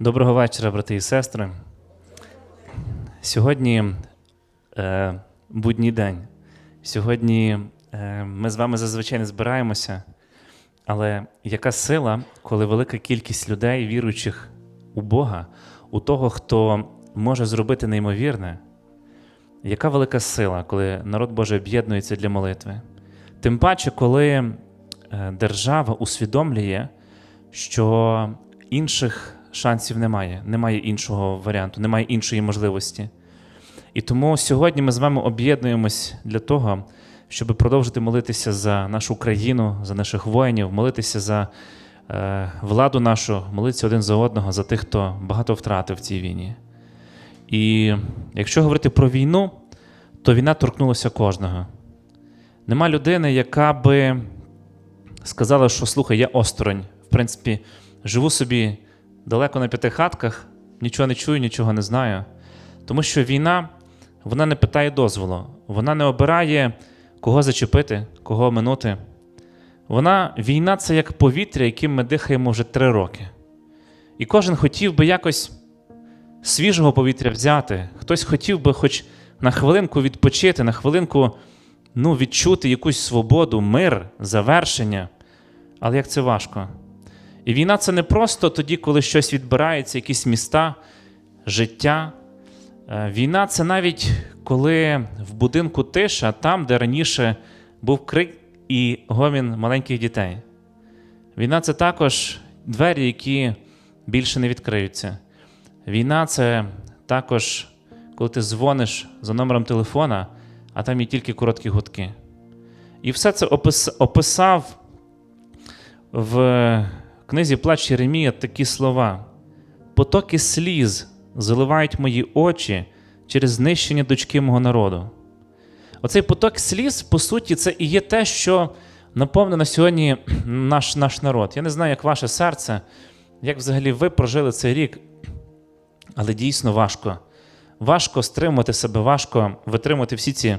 Доброго вечора, брати і сестри. Сьогодні е, будній день. Сьогодні е, ми з вами зазвичай не збираємося, але яка сила, коли велика кількість людей, віруючих у Бога, у того, хто може зробити неймовірне, яка велика сила, коли народ Божий об'єднується для молитви? Тим паче, коли е, держава усвідомлює, що інших шансів немає, немає іншого варіанту, немає іншої можливості. І тому сьогодні ми з вами об'єднуємось для того, щоб продовжити молитися за нашу країну, за наших воїнів, молитися за е, владу нашу, молитися один за одного, за тих, хто багато втратив в цій війні. І якщо говорити про війну, то війна торкнулася кожного. Нема людини, яка би сказала, що слухай, я осторонь. В принципі, живу собі далеко на п'яти хатках, нічого не чую, нічого не знаю. Тому що війна вона не питає дозволу, вона не обирає, кого зачепити, кого минути. Вона, Війна це як повітря, яким ми дихаємо вже три роки. І кожен хотів би якось свіжого повітря взяти. Хтось хотів би хоч на хвилинку відпочити, на хвилинку ну, відчути якусь свободу, мир, завершення. Але як це важко. І війна це не просто тоді, коли щось відбирається, якісь міста, життя. Е, Війна це навіть коли в будинку тиша, там, де раніше був крик і гомін маленьких дітей. Війна це також двері, які більше не відкриються. Війна це також, коли ти дзвониш за номером телефона, а там є тільки короткі гудки. І все це опис- описав в книзі Плач Єремія такі слова: потоки сліз заливають мої очі через знищення дочки мого народу. Оцей поток сліз, по суті, це і є те, що наповнено сьогодні наш, наш народ. Я не знаю, як ваше серце, як взагалі ви прожили цей рік, але дійсно важко. Важко стримувати себе, важко витримати всі ці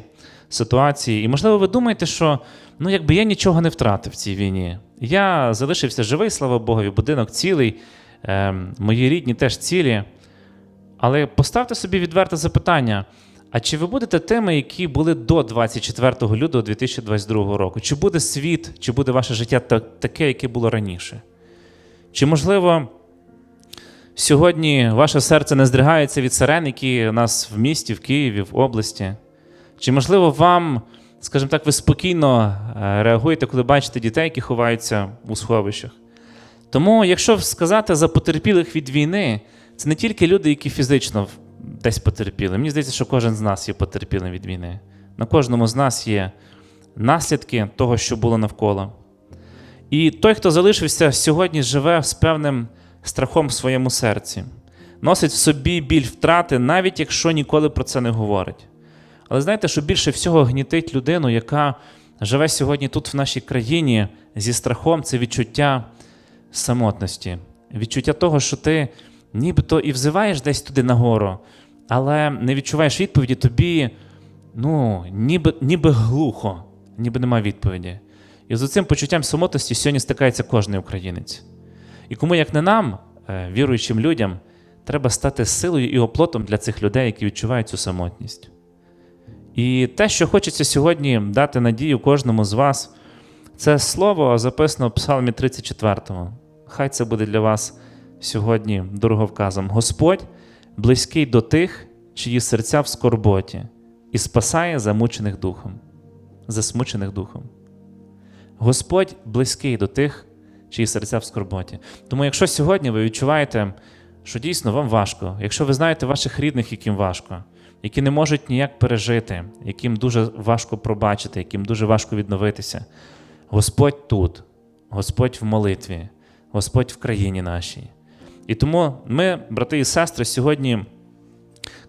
ситуації. І, можливо, ви думаєте, що ну, якби я нічого не втратив в цій війні. Я залишився живий, слава Богові, будинок цілий, е, мої рідні теж цілі. Але поставте собі відверте запитання: а чи ви будете тими, які були до 24 лютого 2022 року? Чи буде світ, чи буде ваше життя таке, яке було раніше? Чи можливо сьогодні ваше серце не здригається від сирен, які у нас в місті, в Києві, в області? Чи можливо вам, скажімо так, ви спокійно е, реагуєте, коли бачите дітей, які ховаються у сховищах? Тому, якщо сказати за потерпілих від війни, це не тільки люди, які фізично десь потерпіли. Мені здається, що кожен з нас є потерпілим від війни. На кожному з нас є наслідки того, що було навколо. І той, хто залишився сьогодні, живе з певним страхом в своєму серці, носить в собі біль втрати, навіть якщо ніколи про це не говорить. Але знаєте, що більше всього гнітить людину, яка живе сьогодні тут, в нашій країні, зі страхом, це відчуття самотності, відчуття того, що ти нібито і взиваєш десь туди нагору, але не відчуваєш відповіді, тобі ну, ніби, ніби глухо, ніби нема відповіді. І з цим почуттям самотності сьогодні стикається кожен українець. І кому, як не нам, е, віруючим людям, треба стати силою і оплотом для цих людей, які відчувають цю самотність. І те, що хочеться сьогодні дати надію кожному з вас, це слово записано в Псалмі 34. Хай це буде для вас сьогодні дороговказом. Господь близький до тих, чиї серця в скорботі, і спасає замучених духом, засмучених духом. Господь близький до тих, чиї серця в скорботі. Тому, якщо сьогодні ви відчуваєте, що дійсно вам важко, якщо ви знаєте ваших рідних, яким важко, які не можуть ніяк пережити, яким дуже важко пробачити, яким дуже важко відновитися, Господь тут, Господь в молитві, Господь в країні нашій. І тому ми, брати і сестри, сьогодні,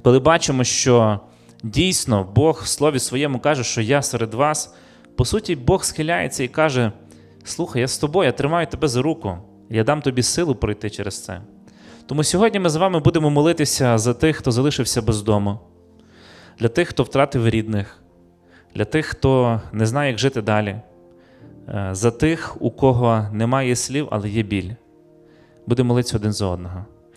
коли бачимо, що дійсно Бог в Слові своєму каже, що я серед вас, по суті, Бог схиляється і каже: Слухай, я з тобою, я тримаю тебе за руку, я дам тобі силу пройти через це. Тому сьогодні ми з вами будемо молитися за тих, хто залишився без дому, для тих, хто втратив рідних, для тих, хто не знає, як жити далі, е, за тих, у кого немає слів, але є біль. Будемо молитися один за одного.